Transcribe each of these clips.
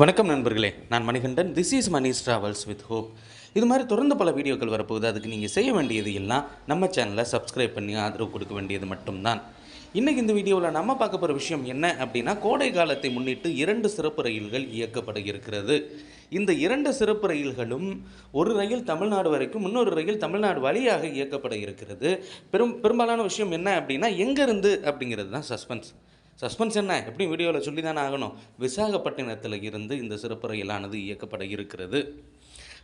வணக்கம் நண்பர்களே நான் Manikandan. This is Mani's travels with hope இது மாதிரி தொடர்ந்து பல வீடியோக்கள் வரப்போகுது. அதுக்கு நீங்கள் செய்ய வேண்டியது எல்லாம் நம்ம சேனலை சப்ஸ்கிரைப் பண்ணி ஆதரவு கொடுக்க வேண்டியது மட்டும்தான். இன்றைக்கி இந்த வீடியோவில் நம்ம பார்க்க போகிற விஷயம் என்ன அப்படின்னா கோடை காலத்தை முன்னிட்டு இரண்டு சிறப்பு ரயில்கள் இயக்கப்பட இருக்கிறது இந்த இரண்டு சிறப்பு ரயில்களும் ஒரு ரயில் தமிழ்நாடு வரைக்கும் இன்னொரு ரயில் தமிழ்நாடு வழியாக இயக்கப்பட இருக்கிறது பெரும் பெரும்பாலான விஷயம் என்ன அப்படின்னா எங்கேருந்து அப்படிங்கிறது தான் சஸ்பென்ஸ் சஸ்பென்ஸ் என்ன? எப்படி வீடியோவில் சொல்லி தானே ஆகணும். விசாகப்பட்டினத்தில் இருந்து இந்த சிறப்பு ரயிலானது இயக்கப்பட இருக்கிறது.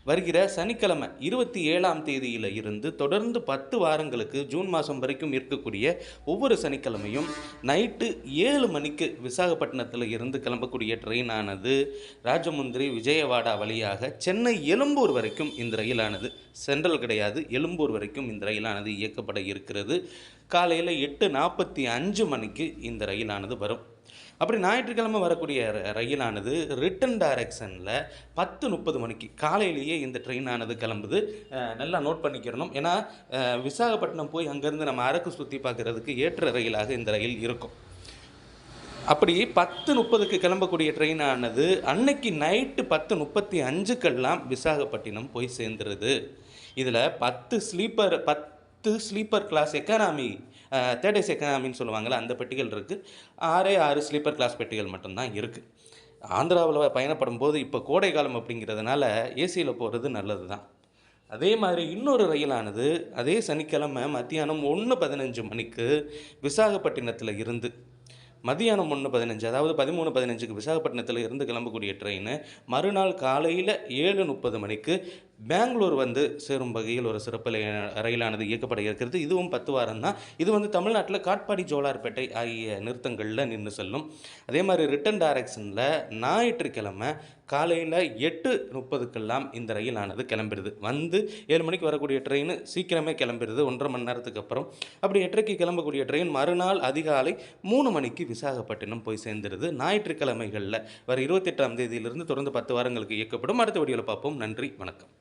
வருகிற சனிக்கிழமை இருபத்தி ஏழாம் தேதியில் இருந்து தொடர்ந்து பத்து வாரங்களுக்கு ஜூன் மாதம் வரைக்கும் இருக்கக்கூடிய ஒவ்வொரு சனிக்கிழமையும் நைட்டு ஏழு மணிக்கு விசாகப்பட்டினத்தில் இருந்து கிளம்பக்கூடிய ட்ரெயினானது ராஜமுந்திரி விஜயவாடா வழியாக சென்னை எழும்பூர் வரைக்கும் இந்த ரயிலானது. சென்ட்ரல் கிடையாது எழும்பூர் வரைக்கும் இந்த ரயிலானது இயக்கப்பட இருக்கிறது. காலையில் எட்டு நாற்பத்தி அஞ்சு மணிக்கு இந்த ரயிலானது வரும். அப்படி ஞாயிற்றுக்கிழமை வரக்கூடிய ர- ரயிலானது ரிட்டன் டைரக்ஷனில் பத்து முப்பது மணிக்கு காலையிலேயே இந்த ட்ரெயினானது கிளம்புது. நல்லா நோட் பண்ணிக்கிறணும். ஏன்னா விசாகப்பட்டினம் போய் அங்கேருந்து நம்ம அரக்கு சுற்றி பார்க்குறதுக்கு ஏற்ற ரயிலாக இந்த ரயில் இருக்கும். அப்படி பத்து முப்பதுக்கு கிளம்பக்கூடிய ட்ரெயினானது அன்னைக்கு நைட்டு பத்து முப்பத்தி அஞ்சுக்கெல்லாம் விசாகப்பட்டினம் போய் சேர்ந்துருது. இதில் பத்து ஸ்லீப்பர் பத்து sleeper class economy third AC எக்கானாமின்னு சொல்லுவாங்கள்ல அந்த பெட்டிகள் இருக்குது ஆறே ஆறு ஸ்லீப்பர் கிளாஸ் பெட்டிகள் மட்டும்தான் இருக்குது ஆந்திராவில் பயணப்படும் போது இப்போ கோடை காலம் அப்படிங்கிறதுனால ஏசியில் போகிறது நல்லது தான் அதே மாதிரி இன்னொரு ரயிலானது அதே சனிக்கிழமை மத்தியானம் ஒன்று பதினஞ்சு மணிக்கு விசாகப்பட்டினத்தில் இருந்து மதியானம் ஒன்று பதினஞ்சு அதாவது பதிமூணு பதினஞ்சுக்கு விசாகப்பட்டினத்தில் இருந்து கிளம்பக்கூடிய ட்ரெயின் மறுநாள் காலையில் ஏழு முப்பது மணிக்கு பெங்களூர் வந்து சேரும் வகையில் ஒரு சிறப்பு ரயிலானது இயக்கப்பட இருக்கிறது. இதுவும் பத்து வாரம் தான் இது வந்து தமிழ்நாட்டில் காட்பாடி ஜோலார்பேட்டை ஆகிய நிறுத்தங்களில் நின்று செல்லும். அதே மாதிரி ரிட்டன் டைரக்ஷனில் ஞாயிற்றுக்கிழமை காலையில் எட்டு முப்பதுக்கெல்லாம் இந்த ரயிலானது கிளம்பிடுது. வந்து ஏழு மணிக்கு வரக்கூடிய ட்ரெயின் சீக்கிரமே கிளம்பிடுது. ஒன்றரை மணி நேரத்துக்கு அப்புறம். அப்படி எட்டரைக்கு கிளம்பக்கூடிய ட்ரெயின் மறுநாள் அதிகாலை மூணு மணிக்கு விசாகப்பட்டினம் போய் சேர்ந்துருது ஞாயிற்றுக்கிழமைகளில் வர இருபத்தெட்டாம் தேதியிலிருந்து தொடர்ந்து பத்து வாரங்களுக்கு இயக்கப்படும். அடுத்த வீடியோவில் பார்ப்போம். நன்றி. வணக்கம்.